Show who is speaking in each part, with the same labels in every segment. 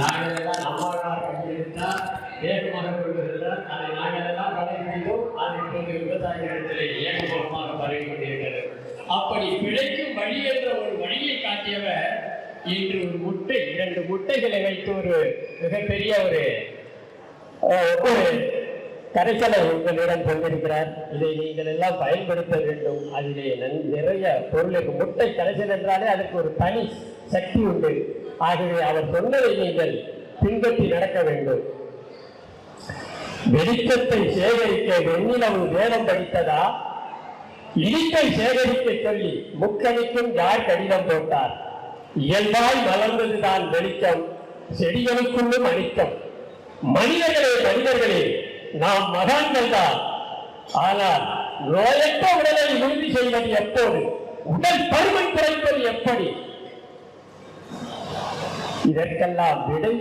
Speaker 1: நாங்களெல்லாம் நம்மளால் கையெழுத்தால் வேகமாக கொண்டு அதை நாங்களெல்லாம் கடைபிடித்தோம் அது இப்போது விவசாயிகளிடத்திலே ஏகபோகமாக பரவி கொண்டிருக்கிறது அப்படி பிழைக்கும் வழி என்ற ஒரு வழியை காட்டியவர் இன்று ஒரு முட்டை இரண்டு முட்டைகளை வைத்து ஒரு மிகப்பெரிய ஒரு ஒரு கரைசலை உங்களிடம் கொண்டிருக்கிறார். இதை நீங்கள் எல்லாம் பயன்படுத்த வேண்டும். அதிலே நன்- நிறைய பொருளுக்கு முட்டை கரைச்சல் என்றாலே அதற்கு ஒரு தனி சக்தி உண்டு. ஆகவே அவர் சொன்னதை நீங்கள் பின்பற்றி நடக்க வேண்டும். வெளிச்சத்தை சேகரிக்க வெண்ணிலவு வேதம் படித்ததா? இனிப்பை சேகரிக்க சொல்லி முக்கணிக்கும் யார் கடிதம் போட்டார்? இயல்பாய் வளர்ந்ததுதான் வெளிச்சம். செடிகளுக்குள்ளும் அனிச்சம் மனிதர்களே மனிதர்களே நாம் மகான்கள் தான் ஆனால் நோயற்ற உடலை உறுதி செய்வது எப்போது? உடல் பருமன் குறைப்பது எப்படி? இதற்கெல்லாம் விடை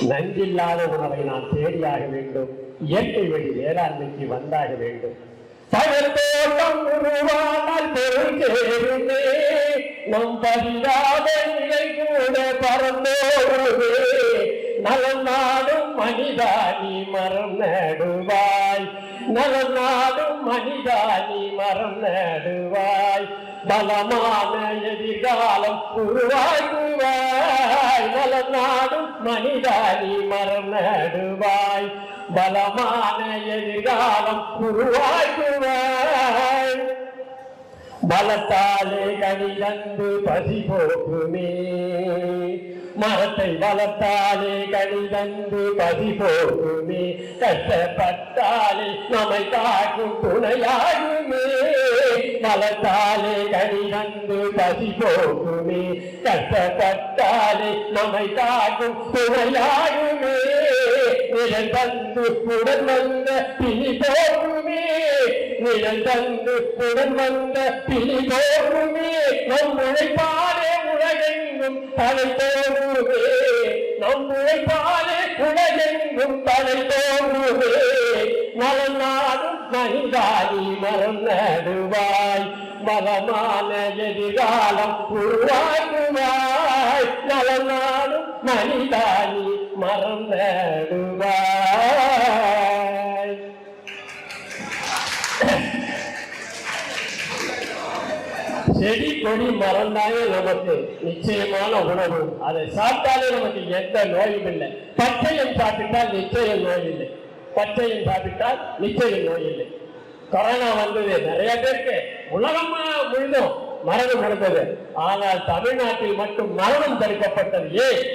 Speaker 1: நன்றில்லாத உணவை நாம் தேடியாக வேண்டும். இயற்கை வழி வேளாண்மைக்கு வந்தாக வேண்டும். பழத்தோட்டம் உருவானால் பொருள் சேருமே நம் பதிலாத நிலை கூட பறந்தோடுமே. நலம் நாடும் மனிதானி மரம் நடுவாய். நலம் நாடும் மனிதா மரம் நடுவாய். பலமான எதிர்காலம் உருவாக்குவாய் நலம் நாடும் மனிதா மரம் நடுவாய். பலமான எதிர்காலம் உருவாக்குவாய் பலத்தாலே கனிதந்து பசி போக்குமே மரத்தை பலத்தாலே கனிதந்து பசி போக்குமே கஷ்டப்பட்டாலே நம்மை காக்கும் துணையாகுமே. பலத்தாலே கனிதந்து பசி போக்குமே கஷ்டப்பட்டாலே நம்மை காக்கும் துணையாகுமே. நிழல் தந்து உடன் வந்த பிணி போக்குமே நிழல் புடன் வந்த பிணி போக்குமே நம் உழைப்பாலே உலகெங்கும் தலை தோன்றுமே நம் உழைப்பாலே உலகெங்கும் தலை தோன்றுமே நலம் நாடும் மனிதானி மரம் நடுவாய் மலமான எதிர்காலம் உருவாக்குவாய். நலம் நாடும் மனிதானி மரம் நடுவாய். செடி கொடி மறந்தாலே நமக்கு நிச்சயமான உணவு. அதை சாப்பிட்டாலே நமக்கு எந்த நோயும் இல்லை. பச்சையம் சாப்பிட்டால் நிச்சயம் நோய் இல்லை. பச்சையம் சாப்பிட்டால் நிச்சயம் நோய் இல்லை. கொரோனா வந்தது. நிறைய பேருக்கு உலகமா முழுதும் மரணம் நடந்தது ஆனால் தமிழ்நாட்டில் மட்டும் மரணம் தடுக்கப்பட்டது. ஏன்?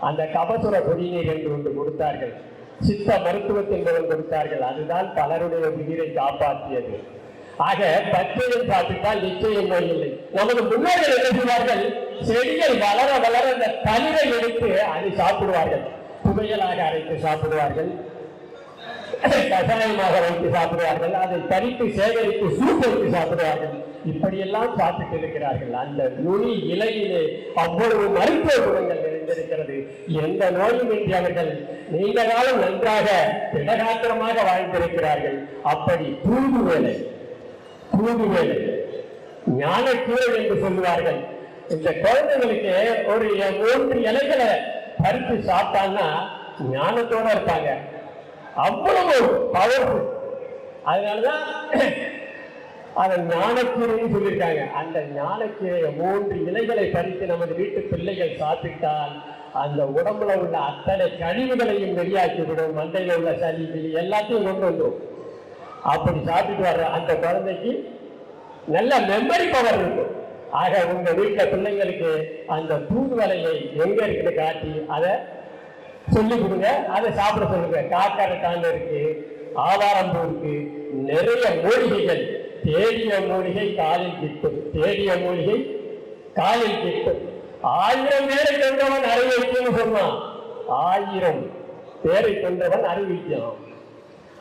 Speaker 1: அந்த கபசுர குடிநீர் என்று ஒன்று கொடுத்தார்கள். சித்த மருத்துவத்தின் மூலம் கொடுத்தார்கள். அதுதான் பலருடைய உயிரை காப்பாற்றியது. ஆக பச்சையம் சாப்பிட்டால் நிச்சயம் இல்லை நமது முன்னோர்கள் என்ன செய்வார்கள்? செடிகள் வளர வளர அந்த தளிரை எடுத்து அதை சாப்பிடுவார்கள். புகையலாக அரைத்து சாப்பிடுவார்கள். கஷாயமாக வைத்து சாப்பிடுவார்கள். அதை தரித்து சேகரித்து சூப் வைத்து சாப்பிடுவார்கள். இப்படியெல்லாம் சாப்பிட்டு இருக்கிறார்கள் அந்த நுனி இலையிலே அவ்வளவு மருத்துவ குணங்கள் நிறைந்திருக்கிறது. எந்த நோயும் இன்றி அவர்கள் நீண்ட காலம் நன்றாக திடகாத்திரமாக வாழ்ந்திருக்கிறார்கள். அப்படி தூது வேலை. தூது வேலை என்று சொல்லுவார்கள். இந்த குழந்தைகளுக்கு ஒரு மூன்று இலைகளை பறித்து சாப்பிட்டாங்கன்னா ஞானத்தோட இருப்பாங்க. அவ்வளவு பவர்ஃபுல் அதனாலதான் அதை ஞானக்கீரைன்னு சொல்லியிருக்காங்க. அந்த ஞானக்கீரையை மூன்று இலைகளை பறித்து நமது வீட்டு பிள்ளைகள் சாப்பிட்டால் அந்த உடம்புல உள்ள அத்தனை கழிவுகளையும் வெளியாக்கி விடும் மண்டையில் உள்ள சளி எல்லாத்தையும் கொண்டு வந்துடும் அப்படி சாப்பிட்டு வர்ற அந்த குழந்தைக்கு நல்ல மெமரி பவர் இருக்கும் ஆக உங்க வீட்டில் பிள்ளைங்களுக்கு அந்த தூதுவலையை எங்க இருக்குன்னு காட்டி அதை சொல்லி கொடுங்க. அதை சாப்பிட சொல்லுங்க. காக்கரட்டான் இருக்கு ஆவாரம்பூ இருக்கு நிறைய மூலிகைகள். தேடிய மூலிகை காலில் கிட்டும். தேடிய மூலிகை காலில் கிட்டும். ஆயிரம் பேரை கொண்டவன் அறிவிக்குன்னு சொன்னான். ஆயிரம் பேரை கொண்டவன் அறிவிக்கான்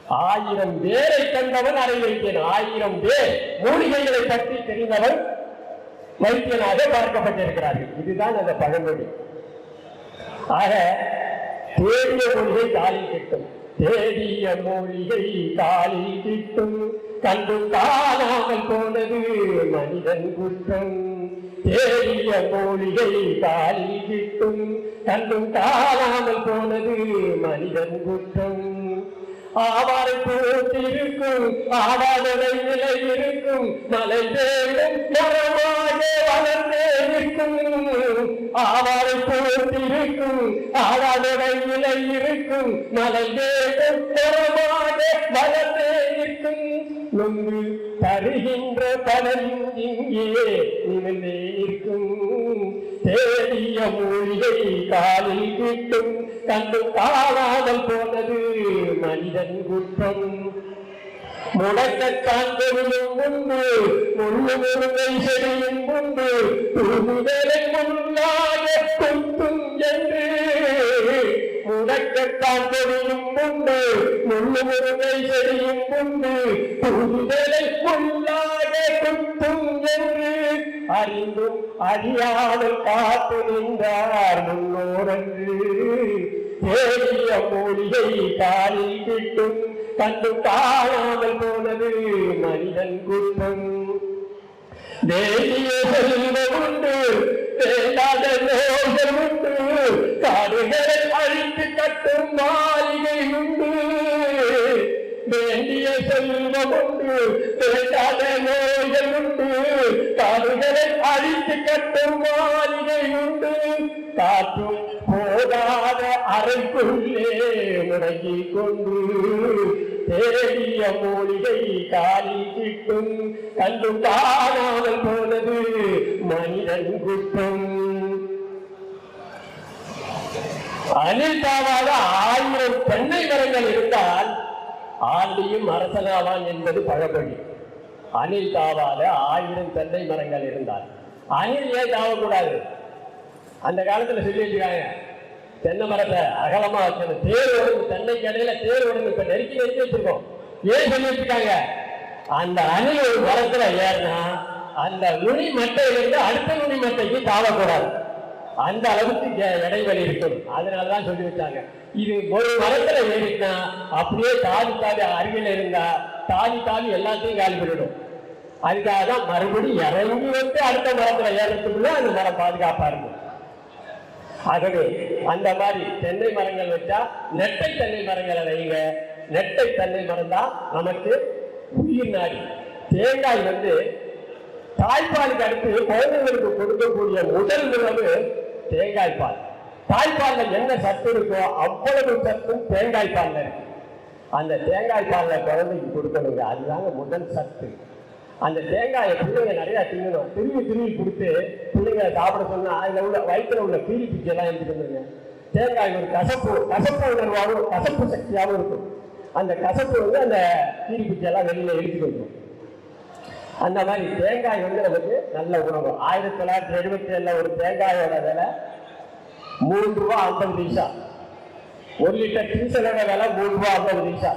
Speaker 1: ஆயிரம் பேரை கண்டவன் அறிவித்தேன் ஆயிரம் பேர் மூலிகைகளை பற்றி தெரிந்தவன் வைத்தியனாக பார்க்கப்பட்டிருக்கிறார்கள். இதுதான் அந்த பழமொழி. ஆக தேடிய மூலிகை காலில் கிட்டும். தேடிய மூலிகை காலில் கிட்டும். கண்டும் காணாமல் போனது மனிதன் குற்றம். தேடிய மூலிகை காலில் கிட்டும். கண்டும் காணாமல் போனது மனிதன் குற்றம். ஆவாரை போட்டிருக்கும் ஆடாதலை நிலை இருக்கும் மலை வேடும் மரமாக வளர்ந்தே இருக்கும் ஆவாரை போட்டிருக்கும் ஆடாதலை நிலை இருக்கும் மலை வேடும் மரமாக வளர்ந்தே இருக்கும் நொங்கு தருகின்ற பலன் இங்கே நிமிர்ந்தே இருக்கும் தேடிய மூலிகை காலில் வீட்டும் கண்டு காணாமல் போனது மனிதன் குற்றம். முடக்கத்தான் பொருளும் உண்டு முள்ளு முருங்கை செடியும் உண்டு புதுதலை முன்னாக குத்தும் என்று. முடக்கத்தான் பொருளும் உண்டு முள்ளு முருங்கை செடியும் உண்டு புதுதலை முன்னாக என்று. அறிந்தும் அறியாமல் காத்து நின்றார் முன்னோரன்று தேடிய மொழியை காலில் விட்டும் கண்டு காணாமல் போனது மனிதன் குற்றம். தேசிய செல்வம் உண்டு தேடாத நோய்கள் உண்டு. காடுகளை அழித்து கட்டும் செல்வம் உண்டு. நோய்கள் உண்டு. காடுகளை அழித்து கட்டும் மாளிகை உண்டு. காற்றும் போதாத அறைக்குள்ளே முடங்கிக் கொண்டு தேடிய மூலிகை காலில் கிட்டும். கண்டும் காணாமல் போனது மனிதன் குற்றம். அனிதாவாக ஆயிரம் தென்னை மரங்கள் இருந்தால் ஆண்டியும் அரசனாவான் என்பது பழமொழி. அணில் தாவால ஆயிரம் தென்னை மரங்கள் இருந்தார் அணில் ஏன் தாவக்கூடாது அந்த காலத்துல சொல்லி வச்சுக்காங்க தென்னை மரத்தை அகலமா வச்சணும் தேர் ஒடுங்கு தென்னை கடையில தேர் ஒடுங்கு இப்ப நெருக்கி நெருக்கி வச்சிருக்கோம். ஏன் சொல்லி வச்சுக்காங்க அந்த அணில் ஒரு மரத்துல ஏறினா அந்த நுனி மட்டையிலிருந்து அடுத்த நுனி மட்டைக்கு தாவக்கூடாது. அந்த அளவுக்கு இடைவெளி இருக்கும். அதனாலதான் சொல்லி வச்சாங்க இது ஒரு மரத்துல ஏறினா அப்படியே தாவி தாவி அருகில் இருந்தா தாவி தாவி எல்லாத்தையும் காலி பண்ணிடும். அதுக்காக தான் மறுபடியும் இறங்கி வந்து அடுத்த மரத்துல ஏறத்துக்குள்ள அந்த மரம் பாதுகாப்பா இருக்கும். ஆகவே அந்த மாதிரி தென்னை மரங்கள் வச்சா நெட்டை தென்னை மரங்களை வைங்க. நெட்டை தென்னை மரம் தான் நமக்கு உயிர் நாடி. தேங்காய் வந்து தாய்ப்பாலுக்கு அடுத்து குழந்தைங்களுக்கு கொடுக்கக்கூடிய முதல் உணவு தேங்காய் பால். தாய்ப்பால்ல என்ன சத்து இருக்கோ அவ்வளவு சத்தும் தேங்காய் பால்ல இருக்கு. அந்த தேங்காய் பால்ல குழந்தைக்கு கொடுக்கணுங்க. அதுதாங்க முதல் சத்து. அந்த தேங்காயை பிள்ளைங்க நிறைய திங்கணும் திரும்பி திரும்பி கொடுத்து பிள்ளைங்க சாப்பிட சொன்னா அதுல உள்ள வயிற்றுல உள்ள பீரி பிச்சை எல்லாம் எடுத்துக்கணுங்க தேங்காய் ஒரு கசப்பு கசப்பு உணர்வாகவும் கசப்பு சக்தியாகவும் இருக்கும். அந்த கசப்பு வந்து அந்த கீழி பிச்சை எல்லாம் வெளியில எடுத்துக்கணும் அந்த மாதிரி தேங்காய் வந்து நமக்கு நல்ல உணவு. ஆயிரத்தி தொள்ளாயிரத்தி எழுபத்தி ஏழுல ஒரு தேங்காயோட விலை மூணு ரூபா ஐம்பது பைசா. ஒரு லிட்டர் டீசலோட விலை மூணு ரூபா ஐம்பது பைசா.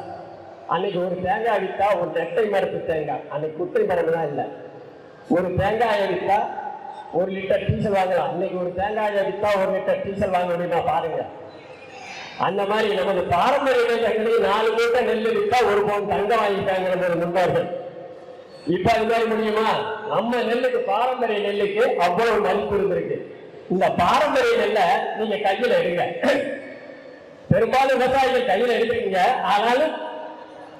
Speaker 1: அன்னைக்கு ஒரு தேங்காய் விற்றா ஒரு நெட்டை மரத்து தேங்காய். அன்னைக்கு குட்டை மரம் தான் இல்லை. ஒரு தேங்காயை வித்தா ஒரு லிட்டர் டீசல் வாங்கலாம். இன்னைக்கு ஒரு தேங்காயை வித்தா ஒரு லிட்டர் டீசல் வாங்க முடியுமா பாருங்க. அந்த மாதிரி நமது பாரம்பரிய நாலு மூட்டை நெல் வித்தா ஒரு பவுன் தங்கம் வாங்கிட்டாங்க நம்ம முன்னோர்கள் இப்ப அது மாதிரி முடியுமா? நம்ம நெல்லுக்கு பாரம்பரிய நெல்லுக்கு அவ்வளவு மதிப்பு இருந்திருக்கு. இந்த பாரம்பரிய நெல்லை நீங்க கையில எடுங்க. பெரும்பாலும் விவசாயிகள் கையில எடுக்கிறீங்க ஆனாலும்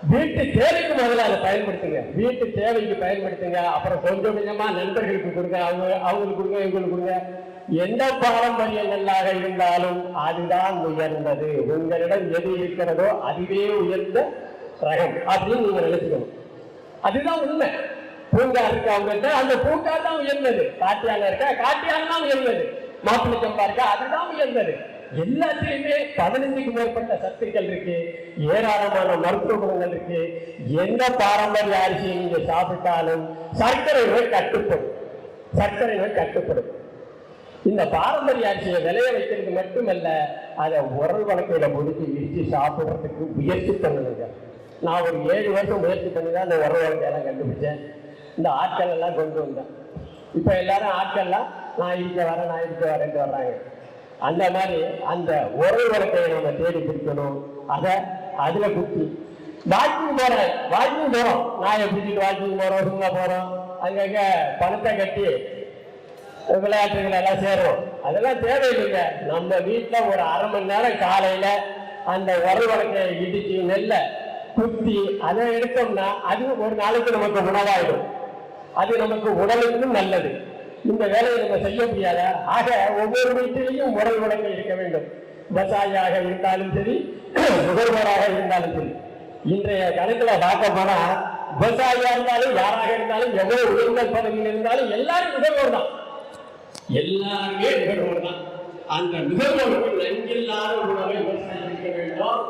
Speaker 1: வீட்டு தேவைக்கு முதல்ல அதை பயன்படுத்துங்க. வீட்டு தேவைக்கு பயன்படுத்துங்க. அப்புறம் கொஞ்சம் கொஞ்சமா நண்பர்களுக்கு கொடுங்க. அவங்க அவங்களுக்கு கொடுங்க இவங்களுக்கு கொடுங்க. எந்த பாரம்பரிய நெல்லாக இருந்தாலும் அதுதான் உயர்ந்தது. உங்களிடம் எது இருக்கிறதோ அதுவே உயர்ந்த ரகம். அப்படின்னு நீங்க நினைச்சுக்கணும். அதுதான் உண்மை. பூங்கா இருக்கு அவங்கள்ட்ட அந்த பூங்கா தான் உயர்ந்தது. காட்டியாங்க இருக்கா? காட்டியான தான் உயர்ந்தது. மாப்பிள்ளை சம்பா இருக்கா அதுதான் உயர்ந்தது. எல்லாத்துலயுமே பதினைஞ்சுக்கு மேற்பட்ட சத்துக்கள் இருக்கு. ஏராளமான மருத்துவ குணங்கள் இருக்கு. எந்த பாரம்பரிய அரிசியை நீங்க சாப்பிட்டாலும் சர்க்கரை நோய் கட்டுப்படும். சர்க்கரை நோய் கட்டுப்படும். இந்த பாரம்பரிய அரிசியை விளைய வைக்கிறது மட்டுமல்ல அதை உரல் வழக்கையில முடிச்சு இடிச்சு சாப்பிடுறதுக்கு முயற்சி பண்ணணுங்க நான் ஒரு ஏழு வருஷம் முயற்சி பண்ணி தான் அந்த உரல் வழக்கையெல்லாம் கண்டுபிடிச்சேன். இந்த ஆட்கள் எல்லாம் கொண்டு வந்தேன். இப்போ எல்லாரும் ஆட்கள்லாம் நான் இருக்க வரேன் நான் இருக்க வரேன்ட்டு வர்றாங்க. அந்த மாதிரி அந்த உரல் நம்ம தேடி பிடிக்கணும். அதை அதில் குத்தி. வாக்கிங் போகிறேன் வாக்கிங் போகிறோம் நான் எப்படி வாக்கிங் போகிறோம் சும்மா போகிறோம் அங்கங்கே பணத்தை கட்டி விளையாட்டுகள் எல்லாம் சேரும் அதெல்லாம் தேவையில்லைங்க. நம்ம வீட்டில் ஒரு அரை மணி நேரம் காலையில் அந்த உரல் வழக்கை இடிச்சு நெல்லை குத்தி அதை எடுத்தோம்னா அது ஒரு நாளைக்கு நமக்கு உணவாயிடும் அது நமக்கு உடலுக்கும் நல்லது. இந்த வேலையை நம்ம செய்ய முடியாத? ஆக ஒவ்வொரு வீட்டிலையும் உடல் உடங்கள் இருக்க வேண்டும். விவசாயியாக இருந்தாலும் சரி நுகர்வோராக இருந்தாலும் சரி. இன்றைய கணக்குல பார்க்க போனா விவசாயியா இருந்தாலும் யாராக இருந்தாலும் எவ்வளவு உயர்ந்த பதவியில் இருந்தாலும் எல்லாரும் நுகர்வோர் தான். எல்லாருமே நுகர்வோர் தான். அந்த நுகர்வோருக்கு நன்கில்லாத உணவை விவசாயம் இருக்க வேண்டும்.